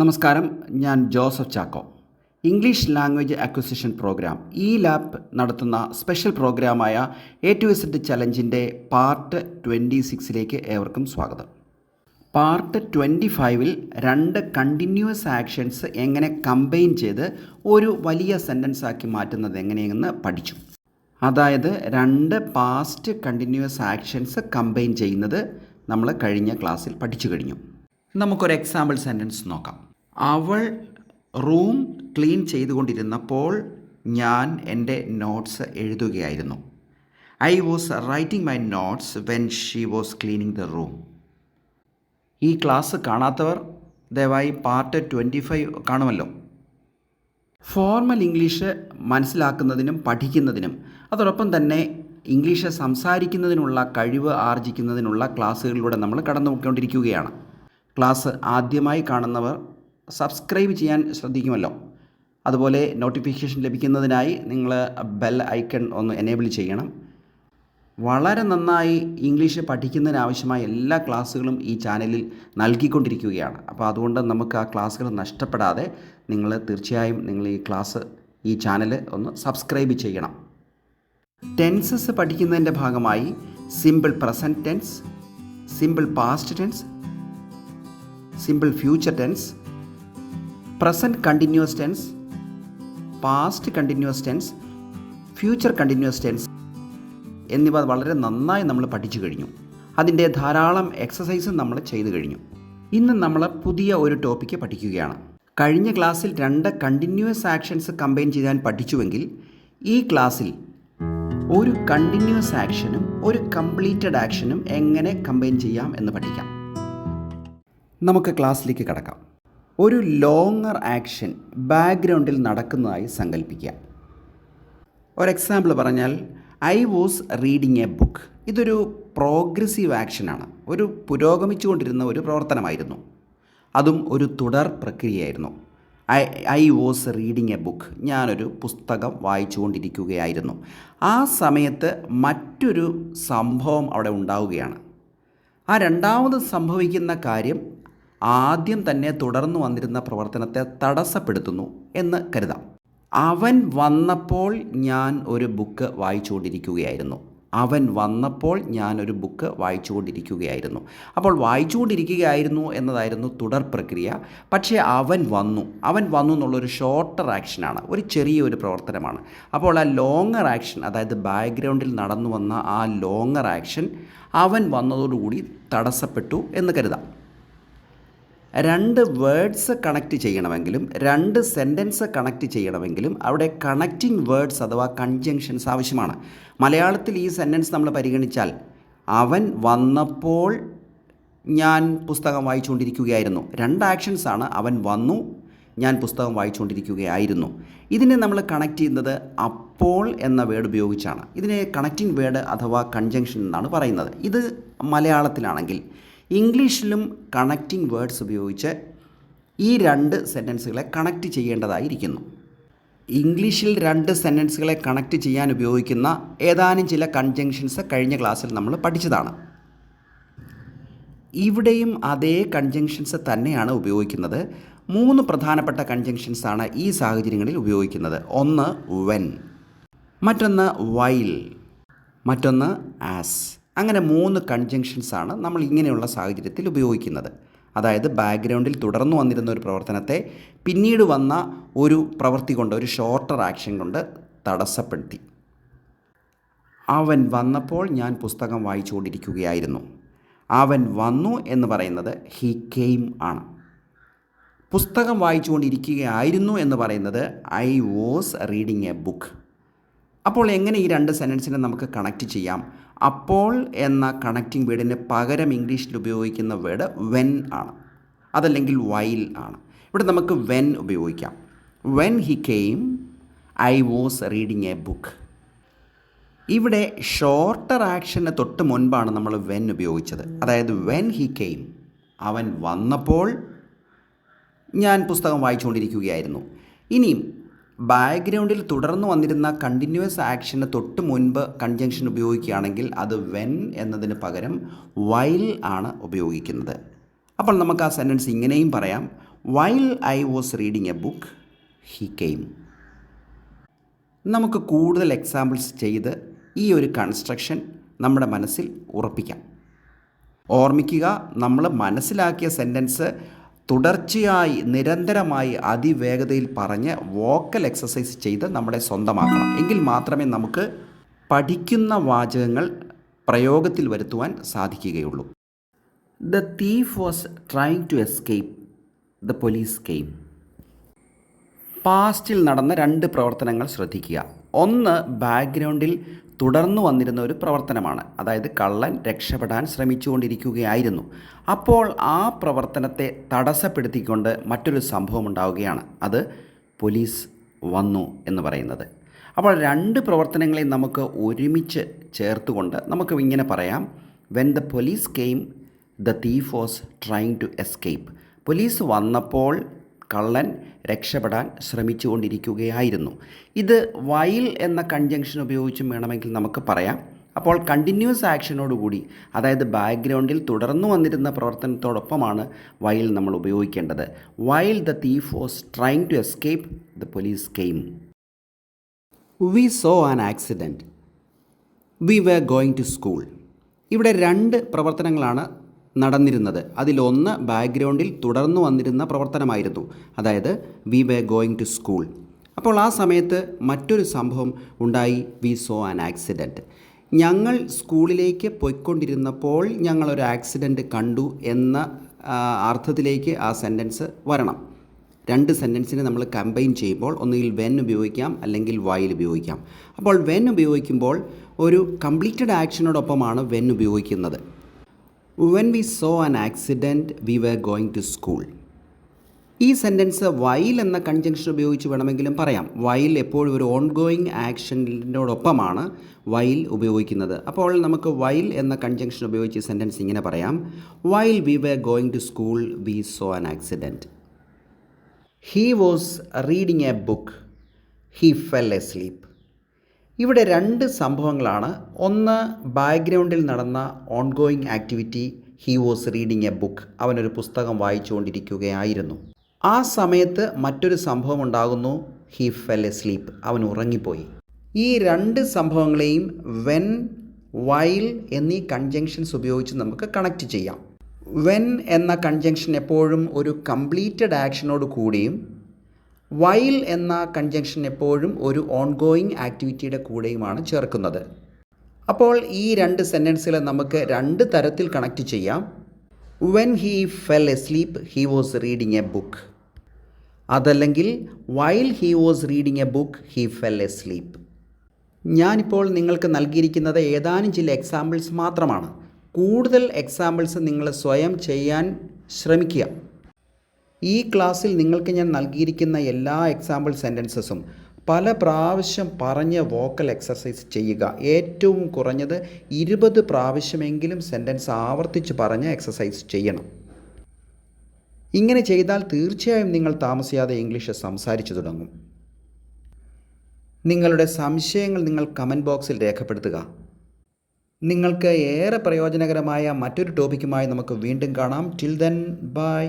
നമസ്കാരം ഞാൻ Joseph Chacko. English language acquisition programme E lab നടത്തുന്ന സ്പെഷ്യൽ പ്രോഗ്രാമായ എ ടു എസ് ചലഞ്ചിന്റെ പാർട്ട് ട്വന്റി സിക്സിലേക്ക് ഏവർക്കും സ്വാഗതം. പാർട്ട് ട്വന്റി ഫൈവിൽ രണ്ട് കണ്ടിന്യൂസ് ആക്ഷൻസ് എങ്ങനെ കമ്പൈൻ ചെയ്ത് ഒരു വലിയ സെന്റൻസ് ആക്കി മാറ്റുന്നത് എങ്ങനെയെന്ന് പഠിച്ചു. അതായത് രണ്ട് പാസ്റ്റ് കണ്ടിന്യൂസ് ആക്ഷൻസ് കമ്പൈൻ ചെയ്യുന്നത് നമ്മൾ കഴിഞ്ഞ ക്ലാസ്സിൽ പഠിച്ചു കഴിഞ്ഞു. നമുക്കൊരു എക്സാമ്പിൾ സെന്റൻസ് നോക്കാം. അവൾ റൂം ക്ലീൻ ചെയ്തുകൊണ്ടിരുന്നപ്പോൾ ഞാൻ എന്റെ notes എഴുതുകയായിരുന്നു. I was writing my notes when she was cleaning the room. ഈ ക്ലാസ് കാണാത്തവർ ദയവായി പാർട്ട് ട്വന്റി ഫൈവ് കാണുമല്ലോ. ഫോർമൽ ഇംഗ്ലീഷ് മനസ്സിലാക്കുന്നതിനും പഠിക്കുന്നതിനും അതോടൊപ്പം തന്നെ ഇംഗ്ലീഷ് സംസാരിക്കുന്നതിനുള്ള കഴിവ് ആർജിക്കുന്നതിനുള്ള ക്ലാസ്സുകളിലൂടെ നമ്മൾ കടന്നു കടന്നുപോയിക്കൊണ്ടിരിക്കുകയാണ്. ക്ലാസ് ആദ്യമായി കാണുന്നവർ സബ്സ്ക്രൈബ് ചെയ്യാൻ ശ്രദ്ധിക്കുമല്ലോ. അതുപോലെ നോട്ടിഫിക്കേഷൻ ലഭിക്കുന്നതിനായി നിങ്ങൾ ബെൽ ഐക്കൺ ഒന്ന് എനേബിൾ ചെയ്യണം. വളരെ നന്നായി ഇംഗ്ലീഷ് പഠിക്കുന്നതിനാവശ്യമായ എല്ലാ ക്ലാസ്സുകളും ഈ ചാനലിൽ നൽകിക്കൊണ്ടിരിക്കുകയാണ്. അപ്പോൾ അതുകൊണ്ട് നമുക്ക് ആ ക്ലാസ്സുകൾ നഷ്ടപ്പെടാതെ നിങ്ങൾ തീർച്ചയായും നിങ്ങൾ ഈ ക്ലാസ് ഈ ചാനൽ ഒന്ന് സബ്സ്ക്രൈബ് ചെയ്യണം. ടെൻസസ് പഠിക്കുന്നതിന്റെ ഭാഗമായി simple present tense simple past tense simple future tense present continuous tense past continuous tense future continuous tense എന്നിവ വളരെ നന്നായി നമ്മൾ പഠിച്ചു കഴിഞ്ഞു. അതിന്റെ ധാരാളം എക്സസൈസും നമ്മൾ ചെയ്തു കഴിഞ്ഞു. ഇന്ന് നമ്മൾ പുതിയ ഒരു ടോപ്പിക്ക് പഠിക്കുകയാണ്. കഴിഞ്ഞ ക്ലാസ്സിൽ രണ്ട് കണ്ടിന്യൂസ് ആക്ഷൻസ് കമ്പൈൻ ചെയ്യാൻ പഠിച്ചുവെങ്കിൽ ഈ ക്ലാസ്സിൽ ഒരു കണ്ടിന്യൂസ് ആക്ഷനും ഒരു കംപ്ലീറ്റഡ് ആക്ഷനും എങ്ങനെ കമ്പൈൻ ചെയ്യാം എന്ന് പഠിക്കാം. നമുക്ക് ക്ലാസ്സിലേക്ക് കടക്കാം. ഒരു ലോങ്ങർ ആക്ഷൻ ബാക്ക്ഗ്രൗണ്ടിൽ നടക്കുന്നതായി സങ്കല്പിക്കുക ഒരു എക്സാമ്പിൾ പറഞ്ഞാൽ I was reading a book ഇതൊരു പ്രോഗ്രസീവ് ആക്ഷനാണ് ഒരു പുരോഗമിച്ചുകൊണ്ടിരുന്ന ഒരു പ്രവർത്തനമായിരുന്നു. അതും ഒരു തുടർ പ്രക്രിയയായിരുന്നു. I I was reading a book ഞാനൊരു പുസ്തകം വായിച്ചുകൊണ്ടിരിക്കുകയായിരുന്നു. ആ സമയത്ത് മറ്റൊരു സംഭവം അവിടെ ഉണ്ടാവുകയാണ്. ആ രണ്ടാമത് സംഭവിക്കുന്ന കാര്യം ആദ്യം തന്നെ തുടർന്നു വന്നിരുന്ന പ്രവർത്തനത്തെ തടസ്സപ്പെടുത്തുന്നു എന്ന് കരുതാം. അവൻ വന്നപ്പോൾ ഞാൻ ഒരു ബുക്ക് വായിച്ചുകൊണ്ടിരിക്കുകയായിരുന്നു. അവൻ വന്നപ്പോൾ ഞാനൊരു ബുക്ക് വായിച്ചുകൊണ്ടിരിക്കുകയായിരുന്നു. അപ്പോൾ വായിച്ചുകൊണ്ടിരിക്കുകയായിരുന്നു എന്നതായിരുന്നു തുടർ പ്രക്രിയ. പക്ഷേ അവൻ വന്നു. അവൻ വന്നു എന്നുള്ളൊരു ഷോർട്ടർ ആക്ഷനാണ് ഒരു ചെറിയൊരു പ്രവർത്തനമാണ്. അപ്പോൾ ആ ലോങ്ങർ ആക്ഷൻ അതായത് ബാക്ക്ഗ്രൗണ്ടിൽ നടന്നു വന്ന ആ ലോങ്ങർ ആക്ഷൻ അവൻ വന്നതോടുകൂടി തടസ്സപ്പെട്ടു എന്ന് കരുതാം. രണ്ട് വേർഡ്സ് കണക്റ്റ് ചെയ്യണമെങ്കിലും രണ്ട് സെന്റൻസ് കണക്റ്റ് ചെയ്യണമെങ്കിലും അവിടെ കണക്റ്റിംഗ് വേർഡ്സ് അഥവാ കൺജങ്ഷൻസ് ആവശ്യമാണ്. മലയാളത്തിൽ ഈ സെന്റൻസ് നമ്മൾ പരിഗണിച്ചാൽ അവൻ വന്നപ്പോൾ ഞാൻ പുസ്തകം വായിച്ചുകൊണ്ടിരിക്കുകയായിരുന്നു. രണ്ട് ആക്ഷൻസാണ് അവൻ വന്നു ഞാൻ പുസ്തകം വായിച്ചുകൊണ്ടിരിക്കുകയായിരുന്നു. ഇതിനെ നമ്മൾ കണക്ട് ചെയ്യുന്നത് അപ്പോൾ എന്ന വേർഡ് ഉപയോഗിച്ചാണ്. ഇതിനെ കണക്റ്റിംഗ് വേർഡ് അഥവാ കൺജങ്ഷൻ എന്നാണ് പറയുന്നത്. ഇത് മലയാളത്തിലാണെങ്കിൽ ഇംഗ്ലീഷിലും കണക്റ്റിംഗ് വേർഡ്സ് ഉപയോഗിച്ച് ഈ രണ്ട് സെന്റൻസുകളെ കണക്റ്റ് ചെയ്യേണ്ടതായിരിക്കുന്നു. ഇംഗ്ലീഷിൽ രണ്ട് സെന്റൻസുകളെ കണക്റ്റ് ചെയ്യാൻ ഉപയോഗിക്കുന്ന ഏതാനും ചില കൺജങ്ഷൻസ് കഴിഞ്ഞ ക്ലാസ്സിൽ നമ്മൾ പഠിച്ചതാണ്. ഇവിടെയും അതേ കൺജങ്ഷൻസ് തന്നെയാണ് ഉപയോഗിക്കുന്നത്. മൂന്ന് പ്രധാനപ്പെട്ട കൺജങ്ഷൻസാണ് ഈ സാഹചര്യങ്ങളിൽ ഉപയോഗിക്കുന്നത്. ഒന്ന് വെൻ മറ്റൊന്ന് വൈൽ മറ്റൊന്ന് ആസ് അങ്ങനെ മൂന്ന് കൺജങ്ഷൻസാണ് നമ്മൾ ഇങ്ങനെയുള്ള സാഹചര്യത്തിൽ ഉപയോഗിക്കുന്നത്. അതായത് ബാക്ക്ഗ്രൗണ്ടിൽ തുടർന്നു വന്നിരുന്ന ഒരു പ്രവർത്തനത്തെ പിന്നീട് വന്ന ഒരു പ്രവൃത്തി കൊണ്ട് ഒരു ഷോർട്ടർ ആക്ഷൻ കൊണ്ട് തടസ്സപ്പെടുത്തി. അവൻ വന്നപ്പോൾ ഞാൻ പുസ്തകം വായിച്ചുകൊണ്ടിരിക്കുകയായിരുന്നു. അവൻ വന്നു എന്ന് പറയുന്നത് ഹി കെയിം ആണ്. പുസ്തകം വായിച്ചുകൊണ്ടിരിക്കുകയായിരുന്നു എന്ന് പറയുന്നത് I was reading a book അപ്പോൾ എങ്ങനെ ഈ രണ്ട് സെന്റൻസിനെ നമുക്ക് കണക്റ്റ് ചെയ്യാം? അപ്പോൾ എന്ന കണക്റ്റിംഗ് വേർഡിന് പകരം ഇംഗ്ലീഷിൽ ഉപയോഗിക്കുന്ന വേർഡ് വെൻ ആണ്. അതല്ലെങ്കിൽ വൈൽ ആണ്. ഇവിടെ നമുക്ക് വെൻ ഉപയോഗിക്കാം. When he came I was reading a book ഇവിടെ ഷോർട്ടർ ആക്ഷന് തൊട്ട് മുൻപാണ് നമ്മൾ വെൻ ഉപയോഗിച്ചത്. അതായത് വെൻ ഹി കെയിം അവൻ വന്നപ്പോൾ ഞാൻ പുസ്തകം വായിച്ചുകൊണ്ടിരിക്കുകയായിരുന്നു. ഇനിയും ബാക്ക്ഗ്രൗണ്ടിൽ തുടർന്ന് വന്നിരുന്ന കണ്ടിന്യൂസ് ആക്ഷന് തൊട്ട് മുൻപ് കൺജങ്ഷൻ ഉപയോഗിക്കുകയാണെങ്കിൽ അത് വെൻ എന്നതിന് പകരം വൈൽ ആണ് ഉപയോഗിക്കുന്നത്. അപ്പോൾ നമുക്ക് ആ സെന്റൻസ് ഇങ്ങനെയും പറയാം. While I was reading a book he came നമുക്ക് കൂടുതൽ എക്സാമ്പിൾസ് ചെയ്ത് ഈ ഒരു കൺസ്ട്രക്ഷൻ നമ്മുടെ മനസ്സിൽ ഉറപ്പിക്കാം. ഓർമ്മിക്കുക നമ്മൾ മനസ്സിലാക്കിയ സെന്റൻസ് തുടർച്ചയായി നിരന്തരമായി അതിവേഗതയിൽ പറഞ്ഞ് വോക്കൽ എക്സസൈസ് ചെയ്ത് നമ്മളെ സ്വന്തമാക്കണം. എങ്കിൽ മാത്രമേ നമുക്ക് പഠിക്കുന്ന വാചകങ്ങൾ പ്രയോഗത്തിൽ വരുത്തുവാൻ സാധിക്കുകയുള്ളൂ. The thief was trying to escape the police came പാസ്റ്റിൽ നടന്ന രണ്ട് പ്രവർത്തനങ്ങൾ ശ്രദ്ധിക്കുക. ഒന്ന് ബാക്ക്ഗ്രൗണ്ടിൽ തുടർന്നു വന്നിരുന്ന ഒരു പ്രവർത്തനമാണ്. അതായത് കള്ളൻ രക്ഷപ്പെടാൻ ശ്രമിച്ചുകൊണ്ടിരിക്കുകയായിരുന്നു. അപ്പോൾ ആ പ്രവർത്തനത്തെ തടസ്സപ്പെടുത്തിക്കൊണ്ട് മറ്റൊരു സംഭവം ഉണ്ടാവുകയാണ്. അത് പോലീസ് വന്നു എന്ന് പറയുന്നത്. അപ്പോൾ രണ്ട് പ്രവർത്തനങ്ങളെയും നമുക്ക് ഒരുമിച്ച് ചേർത്തുകൊണ്ട് നമുക്ക് ഇങ്ങനെ പറയാം. When the police came the thief was trying to escape police വന്നപ്പോൾ കള്ളൻ രക്ഷപ്പെടാൻ ശ്രമിച്ചുകൊണ്ടിരിക്കുകയായിരുന്നു. ഇത് വൈൽ എന്ന കൺജങ്ഷൻ ഉപയോഗിച്ചും വേണമെങ്കിൽ നമുക്ക് പറയാം. അപ്പോൾ കണ്ടിന്യൂസ് ആക്ഷനോടുകൂടി അതായത് ബാക്ക്ഗ്രൗണ്ടിൽ തുടർന്നു വന്നിരുന്ന പ്രവർത്തനത്തോടൊപ്പമാണ് വൈൽ നമ്മൾ ഉപയോഗിക്കേണ്ടത്. While the thief was trying to escape the police came. We saw an accident. We were going to school. ഇവിടെ രണ്ട് പ്രവർത്തനങ്ങളാണ് നടന്നിരുന്നത്. അതിലൊന്ന് ബാക്ക്ഗ്രൗണ്ടിൽ തുടർന്നു വന്നിരുന്ന പ്രവർത്തനമായിരുന്നു. അതായത് we were going to school അപ്പോൾ ആ സമയത്ത് മറ്റൊരു സംഭവം ഉണ്ടായി. വി സോ ആൻ ആക്സിഡന്റ് ഞങ്ങൾ സ്കൂളിലേക്ക് പോയിക്കൊണ്ടിരുന്നപ്പോൾ ഞങ്ങളൊരു ആക്സിഡന്റ് കണ്ടു എന്ന അർത്ഥത്തിലേക്ക് ആ സെന്റൻസ് വരണം. രണ്ട് സെന്റൻസിനെ നമ്മൾ കമ്പൈൻ ചെയ്യുമ്പോൾ ഒന്നുകിൽ വെൻ ഉപയോഗിക്കാം അല്ലെങ്കിൽ വൈൽ ഉപയോഗിക്കാം. അപ്പോൾ വെൻ ഉപയോഗിക്കുമ്പോൾ ഒരു കംപ്ലീറ്റഡ് ആക്ഷനോടൊപ്പമാണ് വെൻ ഉപയോഗിക്കുന്നത്. When we saw an accident we were going to school ഈ സെന്റൻസ് വൈൽ എന്ന കൺജങ്ഷൻ ഉപയോഗിച്ച് വേണമെങ്കിലും പറയാം. വൈൽ എപ്പോഴും ഒരു ഓൺ ഗോയിങ് ആക്ഷനോടൊപ്പമാണ് വൈൽ ഉപയോഗിക്കുന്നത്. അപ്പോൾ നമുക്ക് വൈൽ എന്ന കൺജങ്ഷൻ ഉപയോഗിച്ച് സെന്റൻസ് ഇങ്ങനെ പറയാം. While we were going to school we saw an accident he was reading a book he fell asleep ഇവിടെ രണ്ട് സംഭവങ്ങളാണ്. ഒന്ന് ബാക്ക്ഗ്രൗണ്ടിൽ നടന്ന ongoing activity he was reading a book അവനൊരു പുസ്തകം വായിച്ചുകൊണ്ടിരിക്കുകയായിരുന്നു. ആ സമയത്ത് മറ്റൊരു സംഭവം ഉണ്ടാകുന്നു. ഹീ ഫെൽ എ സ്ലീപ്പ് അവൻ ഉറങ്ങിപ്പോയി. ഈ രണ്ട് സംഭവങ്ങളെയും വെൻ വൈൽ എന്നീ കൺജങ്ഷൻസ് ഉപയോഗിച്ച് നമുക്ക് കണക്റ്റ് ചെയ്യാം. വെൻ എന്ന കൺജങ്ഷൻ എപ്പോഴും ഒരു കംപ്ലീറ്റഡ് ആക്ഷനോട് കൂടിയും വൈൽ എന്ന കൺജങ്ഷൻ എപ്പോഴും ഒരു ഓൺഗോയിങ് ആക്ടിവിറ്റിയുടെ കൂടെയുമാണ് ചേർക്കുന്നത്. അപ്പോൾ ഈ രണ്ട് സെന്റൻസുകളെ നമുക്ക് രണ്ട് തരത്തിൽ കണക്റ്റ് ചെയ്യാം. When he fell asleep he was reading a book അതല്ലെങ്കിൽ while he was reading a book he fell asleep ഞാനിപ്പോൾ നിങ്ങൾക്ക് നൽകിയിരിക്കുന്നത് ഏതാനും ചില എക്സാമ്പിൾസ് മാത്രമാണ്. കൂടുതൽ എക്സാമ്പിൾസ് നിങ്ങൾ സ്വയം ചെയ്യാൻ ശ്രമിക്കുക. ഈ ക്ലാസ്സിൽ നിങ്ങൾക്ക് ഞാൻ നൽകിയിരിക്കുന്ന എല്ലാ എക്സാമ്പിൾ സെന്റൻസസും പല പ്രാവശ്യം പറഞ്ഞ വോക്കൽ എക്സസൈസ് ചെയ്യുക. ഏറ്റവും കുറഞ്ഞത് ഇരുപത് പ്രാവശ്യമെങ്കിലും സെന്റൻസ് ആവർത്തിച്ച് പറഞ്ഞ് എക്സസൈസ് ചെയ്യണം. ഇങ്ങനെ ചെയ്താൽ തീർച്ചയായും നിങ്ങൾ താമസിയാതെ ഇംഗ്ലീഷ് സംസാരിച്ചു തുടങ്ങും. നിങ്ങളുടെ സംശയങ്ങൾ നിങ്ങൾ കമന്റ് ബോക്സിൽ രേഖപ്പെടുത്തുക. നിങ്ങൾക്ക് ഏറെ പ്രയോജനകരമായ മറ്റൊരു ടോപ്പിക്കുമായി നമുക്ക് വീണ്ടും കാണാം. Till then bye